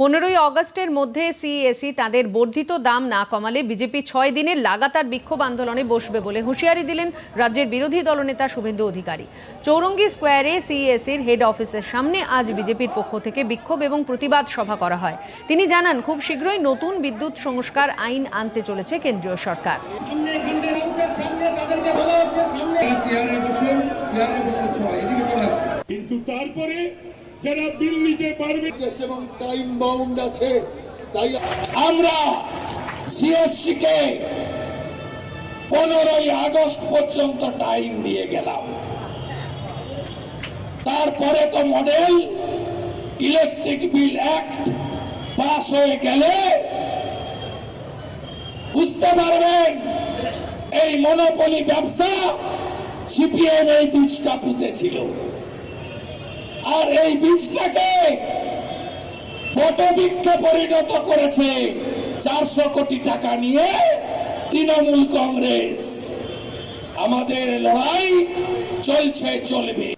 পনেরোই অগস্টের মধ্যে সিএসি তাদের বর্ধিত দাম না কমালে বিজেপি ছয় দিনের লাগাতার বিক্ষোভ আন্দোলনে বসবে বলে হুঁশিয়ারি দিলেন রাজ্যের বিরোধী দলনেতা শুভেন্দু অধিকারী। চৌরঙ্গি স্কোয়ারে সিএসির হেড অফিসের সামনে আজ বিজেপির পক্ষ থেকে বিক্ষোভ এবং প্রতিবাদ সভা করা হয়। তিনি জানান খুব শীঘ্রই নতুন বিদ্যুৎ সংস্কার আইন আনতে চলেছে কেন্দ্রীয় সরকার। সামনে কিন্তু তারপরে যারা বিল নিতে পারবে এবং টাইম বাউন্ড আছে। তাই আমরা সিএসসি কে পনেরোই আগস্ট পর্যন্ত টাইম দিয়ে গেলাম। তারপরে তো model electric bill act pass হয়ে গেলে বুঝতে পারবেন, এই মনোপলি ব্যবসা সিপিএম এই বীজটা পুঁতেছিল। আর এই বীজটাকে পটবৃক্ষে পরিণত করেছে চারশো কোটি টাকা নিয়ে তৃণমূল কংগ্রেস। আমাদের লড়াই চলছে, চলবে।